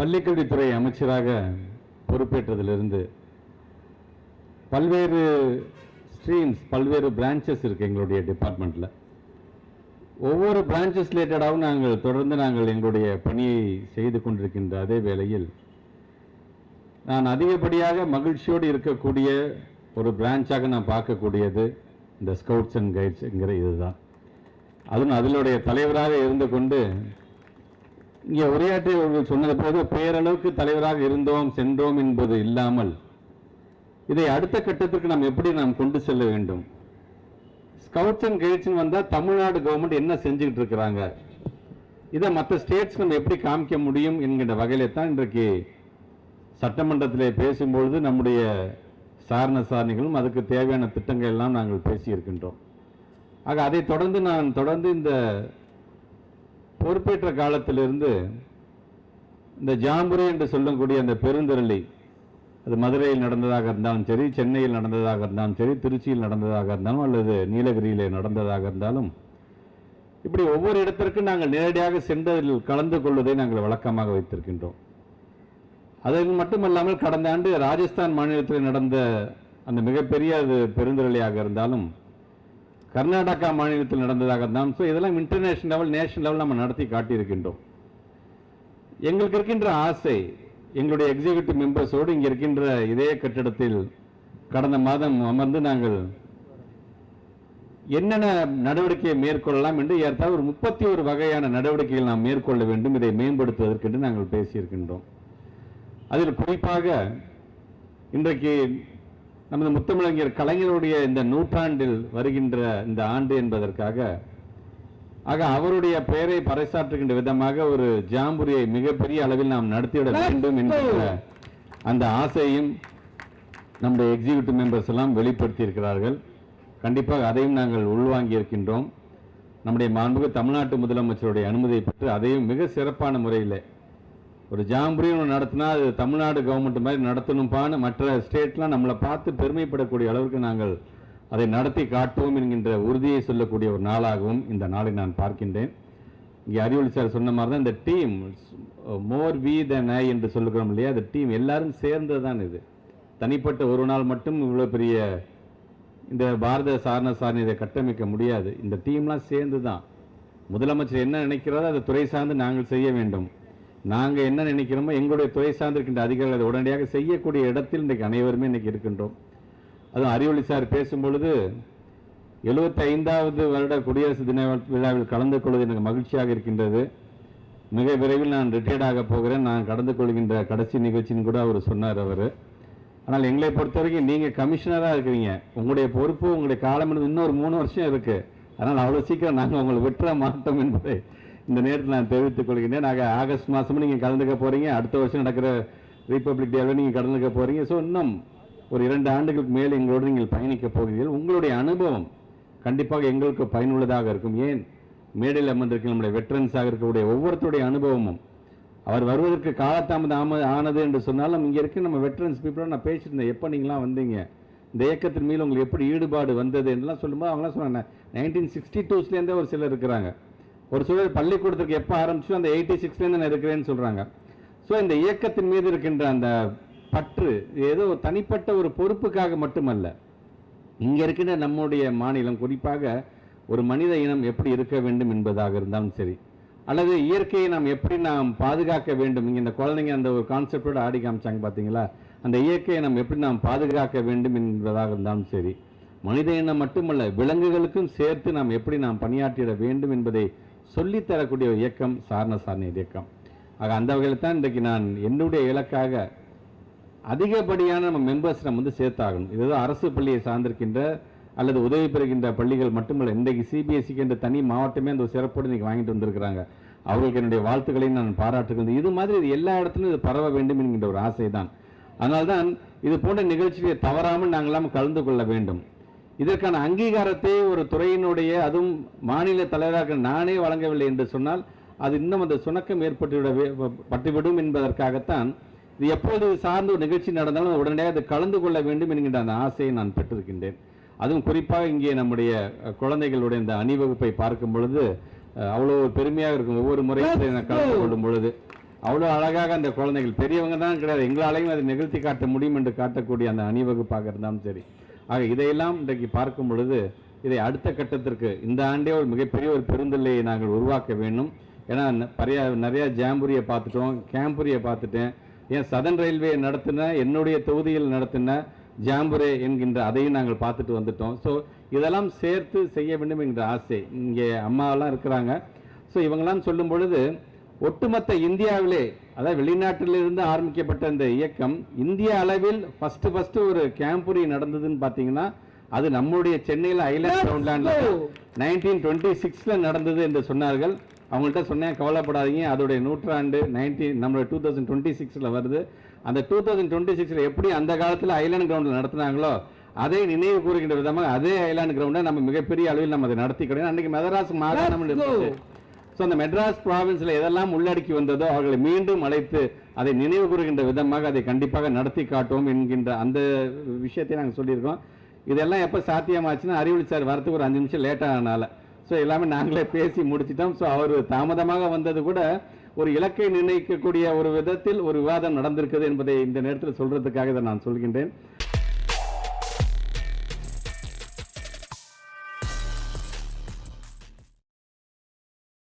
பள்ளிக்கல்வித்துறை அமைச்சராக பொறுப்பேற்றதிலிருந்து பல்வேறு ஸ்ட்ரீம்ஸ் பல்வேறு பிரான்ச்சஸ் இருக்குது எங்களுடைய டிபார்ட்மெண்ட்டில் ஒவ்வொரு பிரான்ச்சஸ் ரிலேட்டடாகவும் நாங்கள் தொடர்ந்து நாங்கள் எங்களுடைய பணியை செய்து கொண்டிருக்கின்ற அதே வேளையில் நான் அதிகப்படியாக மகிழ்ச்சியோடு இருக்கக்கூடிய ஒரு பிரான்ச்சாக நான் பார்க்கக்கூடியது இந்த ஸ்கவுட்ஸ் அண்ட் கைட்ஸ்ங்கிற இதுதான். அதுவும் அதனுடைய தலைவராக இருந்து கொண்டு இங்கே உரையாற்றி சொன்னது போது பேரளவுக்கு தலைவராக இருந்தோம் சென்றோம் என்பது இல்லாமல் இதை அடுத்த கட்டத்திற்கு நாம் எப்படி நாம் கொண்டு செல்ல வேண்டும்? ஸ்கவுட்ஸ் அண்ட் கைட்ஸ்னு வந்தால் தமிழ்நாடு கவர்மெண்ட் என்ன செஞ்சுக்கிட்டு இருக்கிறாங்க? இதை மற்ற ஸ்டேட்ஸ் நம்ம எப்படி காமிக்க முடியும் என்கின்ற வகையில தான் இன்றைக்கு சட்டமன்றத்தில் பேசும்பொழுது நம்முடைய சாரண சாரணிகளும் அதுக்கு தேவையான திட்டங்கள் எல்லாம் நாங்கள் பேசியிருக்கின்றோம். ஆக அதை தொடர்ந்து நான் தொடர்ந்து இந்த பொறுப்பேற்ற காலத்திலிருந்து இந்த ஜாம்புரி என்று சொல்லக்கூடிய அந்த பெருந்திரளி அது மதுரையில் நடந்ததாக இருந்தாலும் சரி சென்னையில் நடந்ததாக இருந்தாலும் சரி திருச்சியில் நடந்ததாக இருந்தாலும் அல்லது நீலகிரியில் நடந்ததாக இருந்தாலும் இப்படி ஒவ்வொரு இடத்திற்கும் நாங்கள் நேரடியாக சென்றதில் கலந்து கொள்வதை நாங்கள் வழக்கமாக வைத்திருக்கின்றோம். அது மட்டுமல்லாமல் கடந்த ஆண்டு ராஜஸ்தான் மாநிலத்தில் நடந்த அந்த மிகப்பெரிய அது பெருந்திரளியாக இருந்தாலும் கர்நாடகா மாநிலத்தில் நடந்ததாக ஸோ இதெல்லாம் இன்டர்நேஷனல் லெவல் நேஷனல் லெவல் நம்ம நடத்தி காட்டியிருக்கின்றோம். எங்களுக்கு இருக்கின்ற ஆசை எங்களுடைய எக்ஸிகியூட்டிவ் மெம்பர்ஸோடு இங்கே இருக்கின்ற இதே கட்டிடத்தில் கடந்த மாதம் அமர்ந்து நாங்கள் என்னென்ன நடவடிக்கையை மேற்கொள்ளலாம் என்று ஏற்றால் ஒரு முப்பத்தி ஒரு வகையான நடவடிக்கைகள் நாம் மேற்கொள்ள வேண்டும். இதை மேம்படுத்துவதற்கு என்று நாங்கள் பேசியிருக்கின்றோம். அதில் குறிப்பாக இன்றைக்கு நமது முத்தமிழறிஞர் கலைஞருடைய இந்த நூற்றாண்டில் வருகின்ற இந்த ஆண்டு என்பதற்காக ஆக அவருடைய பெயரை பறைசாற்றுகின்ற விதமாக ஒரு ஜாம்புரியை மிகப்பெரிய அளவில் நாம் நடத்திவிட வேண்டும் என்கிற அந்த ஆசையும் நம்முடைய எக்ஸிகியூட்டிவ் மெம்பர்ஸ் எல்லாம் வெளிப்படுத்தி இருக்கிறார்கள் கண்டிப்பாக அதையும் நாங்கள் உள்வாங்கி இருக்கின்றோம் நம்முடைய மாண்புக்கு தமிழ்நாட்டு முதலமைச்சருடைய அனுமதியை பெற்று அதையும் மிக சிறப்பான முறையில் ஒரு ஜாம்புரின்னு ஒன்று நடத்தினா அது தமிழ்நாடு கவர்மெண்ட் மாதிரி நடத்தணும்பான்னு மற்ற ஸ்டேட்லாம் நம்மளை பார்த்து பெருமைப்படக்கூடிய அளவுக்கு நாங்கள் அதை நடத்தி காட்டுவோம் என்கின்ற உறுதியை சொல்லக்கூடிய ஒரு நாளாகவும் இந்த நாளை நான் பார்க்கின்றேன். இங்கே அறிவொளி சார் சொன்ன மாதிரி தான் இந்த டீம் மோர் வி தன் ஐ என்று சொல்லுகிறோம் இல்லையா? அந்த டீம் எல்லாரும் சேர்ந்தது தான் இது. தனிப்பட்ட ஒரு நாள் மட்டும் இவ்வளோ பெரிய இந்த பாரத சாரண சாரணி இதை கட்டமைக்க முடியாது. இந்த டீம்லாம் சேர்ந்து தான் முதலமைச்சர் என்ன நினைக்கிறதோ அதை துறை சார்ந்து நாங்கள் செய்ய வேண்டும். நாங்கள் என்ன நினைக்கிறோமோ எங்களுடைய துறை சார்ந்திருக்கின்ற அதிகாரிகள் அதை உடனடியாக செய்யக்கூடிய இடத்தில் இன்றைக்கு அனைவருமே இன்றைக்கி இருக்கின்றோம். அதுவும் அறிவொளி சார் பேசும்பொழுது எழுபத்தி ஐந்தாவது வருட குடியரசு தின விழாவில் கலந்து கொள்வது எனக்கு மகிழ்ச்சியாக இருக்கின்றது. மிக விரைவில் நான் ரிட்டையர்ட் ஆக போகிறேன். நான் கடந்து கொள்கின்ற கடைசி நிகழ்ச்சின்னு கூட அவர் சொன்னார் அவர். ஆனால் எங்களை பொறுத்த வரைக்கும் நீங்கள் கமிஷனராக இருக்கிறீங்க. உங்களுடைய பொறுப்பு உங்களுடைய காலம் இன்னொரு மூணு வருஷம் இருக்குது அதனால் அவ்வளோ சீக்கிரம் நாங்கள் உங்களை விட்டுற மாட்டோம் என்பதை இந்த நேரத்தில் நான் தெரிவித்துக் கொள்கின்றேன். நாங்கள் ஆகஸ்ட் மாதமும் நீங்கள் கலந்துக்க போகிறீங்க அடுத்த வருஷம் நடக்கிற ரிப்பப்ளிக் டேவில் நீங்கள் கலந்துக்க போகிறீங்க ஸோ இன்னும் ஒரு இரண்டு ஆண்டுகளுக்கு மேல் எங்களோடு நீங்கள் பயணிக்க போகிறீர்கள். உங்களுடைய அனுபவம் கண்டிப்பாக எங்களுக்கு பயனுள்ளதாக இருக்கும். ஏன்? மேடையில் அமர்ந்திருக்க நம்முடைய வெட்டரன்ஸாக இருக்கக்கூடிய ஒவ்வொருத்தருடைய அனுபவமும் அவர் வருவதற்கு காலத்தாமதம் ஆனது என்று சொன்னாலும் இங்கே இருக்க நம்ம வெட்டரன்ஸ் பீப்புளோட நான் பேசிட்டு இருந்தேன் எப்போ நீங்களாம் வந்தீங்க? இந்த இயக்கத்தின் மேலே உங்களுக்கு எப்படி ஈடுபாடு வந்தது என்றெல்லாம் சொல்லும்போது அவங்களாம் சொன்னாங்க. நைன்டீன் சிக்ஸ்டி டூஸ்லேருந்தே ஒரு சிலர் இருக்கிறாங்க. ஒரு சூழல் பள்ளிக்கூடத்துக்கு எப்போ ஆரம்பிச்சோ அந்த எயிட்டி சிக்ஸ்லேருந்து நான் இருக்கிறேன்னு சொல்கிறாங்க ஸோ இந்த இயக்கத்தின் மீது இருக்கின்ற அந்த பற்று ஏதோ தனிப்பட்ட ஒரு பொறுப்புக்காக மட்டுமல்ல. இங்கே இருக்கின்ற நம்முடைய மாநிலம் குறிப்பாக ஒரு மனித இனம் எப்படி இருக்க வேண்டும் என்பதாக இருந்தாலும் சரி அல்லது இயற்கையை நாம் எப்படி நாம் பாதுகாக்க வேண்டும்? இங்கே இந்த குழந்தைங்க அந்த ஒரு கான்செப்டோட ஆடி காமிச்சாங்க பார்த்தீங்களா அந்த இயற்கையை நாம் எப்படி நாம் பாதுகாக்க வேண்டும் என்பதாக இருந்தாலும் சரி மனித இனம் மட்டுமல்ல விலங்குகளுக்கும் சேர்த்து நாம் எப்படி நாம் பணியாற்றிட வேண்டும் என்பதை சொல்லித் தரக்கூடிய ஒரு இயக்கம் சாரண சாரணியர் இயக்கம். ஆக அந்த வகையில் தான் இன்றைக்கு நான் என்னுடைய இலக்காக அதிகப்படியான நம்ம மெம்பர்ஸ் நம்ம வந்து சேர்த்தாகணும். இது அரசு பள்ளியை சார்ந்திருக்கின்ற அல்லது உதவி பெறுகின்ற பள்ளிகள் மட்டுமல்ல இன்றைக்கு சிபிஎஸ்சிக்கு என்ற தனி மாவட்டமே அந்த சிறப்போடு இன்றைக்கி வாங்கிட்டு வந்திருக்கிறாங்க. அவர்களுக்கு என்னுடைய வாழ்த்துக்களையும் நான் பாராட்டுகிறேன். இது மாதிரி இது எல்லா இடத்துலையும் இது பரவ வேண்டும் என்கின்ற ஒரு ஆசை தான் அதனால்தான் இது போன்ற நிகழ்ச்சியை தவறாமல் நாங்களாம் கலந்து கொள்ள வேண்டும். இதற்கான அங்கீகாரத்தை ஒரு துறையினுடைய அதுவும் மாநில தலைவராக நானே வழங்கவில்லை என்று சொன்னால் அது இன்னும் அந்த சுணக்கம் ஏற்பட்டுவிட பட்டுவிடும் என்பதற்காகத்தான் இது எப்பொழுது இது சார்ந்த ஒரு நிகழ்ச்சி நடந்தாலும் உடனடியாக அது கலந்து கொள்ள வேண்டும் என்கின்ற அந்த ஆசையை நான் பெற்றிருக்கின்றேன். அதுவும் குறிப்பாக இங்கே நம்முடைய குழந்தைகளுடைய இந்த அணிவகுப்பை பார்க்கும் பொழுது அவ்வளோ பெருமையாக இருக்கும் ஒவ்வொரு முறையும் நான் கலந்து கொள்ளும் பொழுது. அவ்வளோ அழகாக அந்த குழந்தைகள் பெரியவங்க தான் கிடையாது எங்களாலையும் அதை நிகழ்த்தி காட்ட முடியும் என்று காட்டக்கூடிய அந்த அணிவகுப்பாக இருந்தாலும் சரி. ஆக இதையெல்லாம் இன்றைக்கு பார்க்கும் பொழுது இதை அடுத்த கட்டத்திற்கு இந்த ஆண்டே ஒரு மிகப்பெரிய ஒரு பெருந்தல்லையை நாங்கள் உருவாக்க வேண்டும். ஏன்னா ந- நிறையா ஜாம்புரியை பார்த்துட்டோம் கேம்புரியை பார்த்துட்டேன். ஏன் சதன் ரயில்வே நடத்தின என்னுடைய தொகுதியில் நடத்தின ஜாம்புரே என்கின்ற அதையும் நாங்கள் பார்த்துட்டு வந்துட்டோம். ஸோ இதெல்லாம் சேர்த்து செய்ய வேண்டும் என்கிற ஆசை. இங்கே அம்மாவெல்லாம் இருக்கிறாங்க. ஸோ இவங்கெல்லாம் சொல்லும் பொழுது ஒட்டுமொத்த இந்தியாவிலே அதாவது வெளிநாட்டிலிருந்து ஆரம்பிக்கப்பட்ட இந்த இயக்கம் இந்திய அளவில் ஃபர்ஸ்ட் ஃபர்ஸ்ட் ஒரு கேம்புரி நடந்ததுன்னு பார்த்தீங்கன்னா அது நம்முடைய சென்னையில் ஐலாண்ட் கிரவுண்ட்லாண்ட்ல நைன்டீன் டுவெண்ட்டி சிக்ஸில் நடந்தது என்று சொன்னார்கள். அவங்கள்ட்ட சொன்னேன் கவலைப்படாதீங்க அதோடைய நூற்றாண்டு நைன்டீன் நம்மளோட டூ தௌசண்ட் டுவெண்ட்டி சிக்ஸில் வருது. அந்த டூ தௌசண்ட் டுவெண்ட்டி சிக்ஸில் எப்படி அந்த காலத்தில் ஐலாண்ட் கிரவுண்டில் நடத்துனாங்களோ அதை நினைவு கூறுகின்ற விதமாக அதே ஐலாண்ட் கிரவுண்டை நம்ம மிகப்பெரிய அளவில் நம்ம அதை நடத்திக்கிறோம் அன்னைக்கு மெதராஸ் மாகாணம். இருந்துச்சு. ஸோ அந்த மெட்ராஸ் ப்ராவின்ஸில் எதெல்லாம் உள்ளடக்கி வந்ததோ அவர்களை மீண்டும் அழைத்து அதை நினைவு கூறுகின்ற விதமாக அதை கண்டிப்பாக நடத்தி காட்டுவோம் என்கின்ற அந்த விஷயத்தை நாங்கள் சொல்லியிருக்கோம். இதெல்லாம் எப்போ சாத்தியமாச்சுன்னா அறிவொளி சார் வரதுக்கு ஒரு அஞ்சு நிமிஷம் லேட் ஸோ எல்லாமே நாங்களே பேசி முடிச்சிட்டோம். ஸோ அவர் தாமதமாக வந்தது கூட ஒரு இலக்கை நிர்ணயிக்கக்கூடிய ஒரு விதத்தில் ஒரு விவாதம் நடந்திருக்குது என்பதை இந்த நேரத்தில் சொல்றதுக்காக இதை நான் சொல்கின்றேன்.